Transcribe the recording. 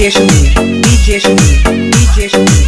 DJ Shamir, DJ Shamir, DJ Shamir.